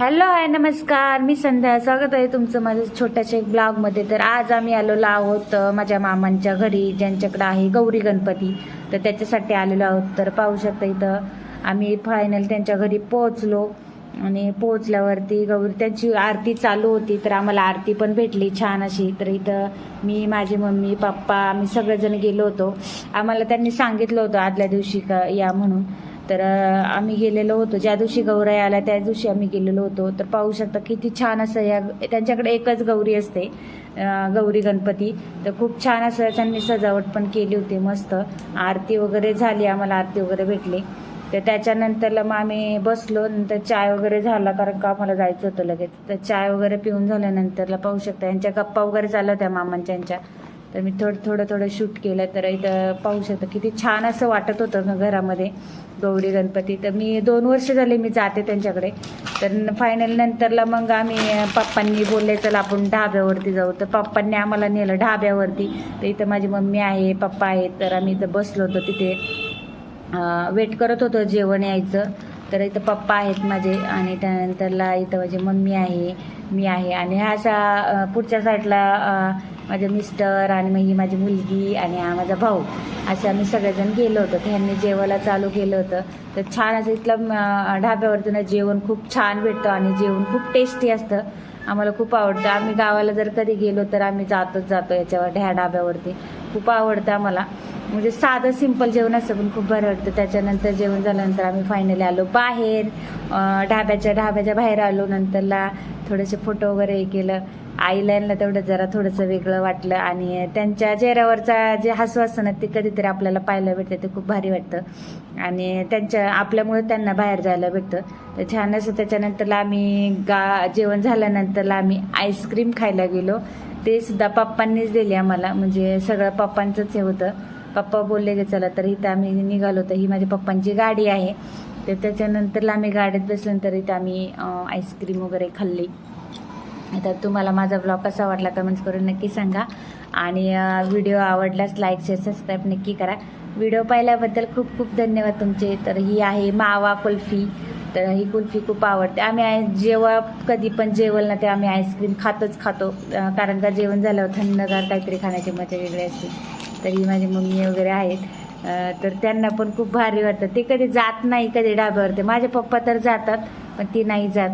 Hello hi नमस्कार. मी संध्या. स्वागत आहे तुमचं माझ्या छोट्याशा एक ब्लॉगमध्ये तर आज आम्ही आलेलो आहोत माझ्या मामांच्या घरी ज्यांच्याकडे आहे गौरी गणपती. तर त्याच्यासाठी आलेलो आहोत. तर पाहू शकता इथं आम्ही फायनल त्यांच्या घरी पोहोचलो. आणि पोहोचल्यावरती गौरी त्यांची आरती चालू होती तर आम्हाला आरती पण भेटली छान अशी. तर इथं मी माझी मम्मी पप्पा आम्ही सगळेजण गेलो होतो. आम्हाला त्यांनी सांगितलं होतं आदल्या दिवशी का या म्हणून. तर आम्ही गेलेलो होतो. ज्या दिवशी गौराई आला त्या दिवशी आम्ही गेलेलो होतो. तर पाहू शकता किती छान असं या त्यांच्याकडे एकच गौरी असते गौरी गणपती. तर खूप छान असं त्यांनी सजावट पण केली होती मस्त. आरती वगैरे झाली आम्हाला आरती वगैरे भेटली. तर त्याच्यानंतरला मग आम्ही बसलो नंतर चाय वगैरे झाला कारण का आम्हाला जायचं होतं लगेच. तर चाय वगैरे पिऊन झाल्यानंतरला पाहू शकता यांच्या गप्पा वगैरे चालल्या होत्या मामांच्या यांच्या. तर मी थोडं थोडं थोडं शूट केलं तर इथं पाहू शकता किती छान असं वाटत होतं घरामध्ये गौरी गणपती. तर मी दोन वर्ष झाले मी जाते त्यांच्याकडे. तर फायनल नंतरला मग आम्ही पप्पांनी बोलले चला आपण ढाब्यावरती जाऊ. तर पप्पांनी आम्हाला नेलं ढाब्यावरती. तर इथं माझी मम्मी आहे पप्पा आहेत तर आम्ही इथं बसलो होतो तिथे. वेट करत होतो जेवण यायचं. तर इथं पप्पा आहेत माझे आणि त्यानंतरला इथं माझी मम्मी आहे मी आहे. आणि ह्या अशा पुढच्या साईडला माझे मिस्टर आणि मग ही माझी मुलगी आणि हा माझा भाऊ असे आम्ही सगळेजण गेलो होतो. त्यांनी जेवायला चालू केलं होतं. तर छान असं इथलं ढाब्यावरती ना जेवण खूप छान भेटतं आणि जेवण खूप टेस्टी असतं. आम्हाला खूप आवडतं. आम्ही गावाला जर कधी गेलो तर आम्ही जातोच जातो याच्यावर ह्या ढाब्यावरती. खूप आवडतं आम्हाला. म्हणजे साधं सिंपल जेवण असं पण खूप बरं वाटतं. त्याच्यानंतर जेवण झाल्यानंतर आम्ही फायनली आलो बाहेर. ढाब्याच्या ढाब्याच्या बाहेर आलो. नंतरला थोडेसे फोटो वगैरे हे केलं. आईला यांना तेवढं जरा थोडंसं वेगळं वाटलं. आणि त्यांच्या चेहऱ्यावरचा जे हसू असतं ना ते कधीतरी आपल्याला पाहायला भेटतं. ते खूप भारी वाटतं. आणि त्यांच्या आपल्यामुळे त्यांना बाहेर जायला भेटतं. तर छान असं त्याच्यानंतरला आम्ही गा जेवण झाल्यानंतरला आम्ही आईस्क्रीम खायला गेलो. ते सुद्धा पप्पांनीच दिली आम्हाला. म्हणजे सगळं पप्पांचंच हे होतं. पप्पा बोलले की चला तर इथं आम्ही निघालो तर ही माझ्या पप्पांची गाडी आहे. तर त्याच्यानंतरला आम्ही गाडीत बसल्यानंतर इथं आम्ही आईस्क्रीम वगैरे खाल्ली. तर तुम्हाला माझा ब्लॉग कसा वाटला कमेंट्स करून नक्की सांगा. आणि व्हिडिओ आवडल्यास लाईक शेअर सबस्क्राईब नक्की करा. व्हिडिओ पाहिल्याबद्दल खूप खूप धन्यवाद तुमचे. तर ही आहे मावा कुल्फी. तर ही कुल्फी खूप आवडते. आम्ही आय- जेव्हा कधी पण जेवल ना ते आम्ही आईस्क्रीम खातोच खातो. कारण का जेवण झाल्यावर थंडगार काहीतरी खाण्याची मजा वेगळी असते. तरी माझी मम्मी वगैरे आहेत. तर त्यांना पण खूप भारी वाटतं. ते कधी जात नाही कधी डाब्यावरती माझे पप्पा तर जातात पण ती नाही जात.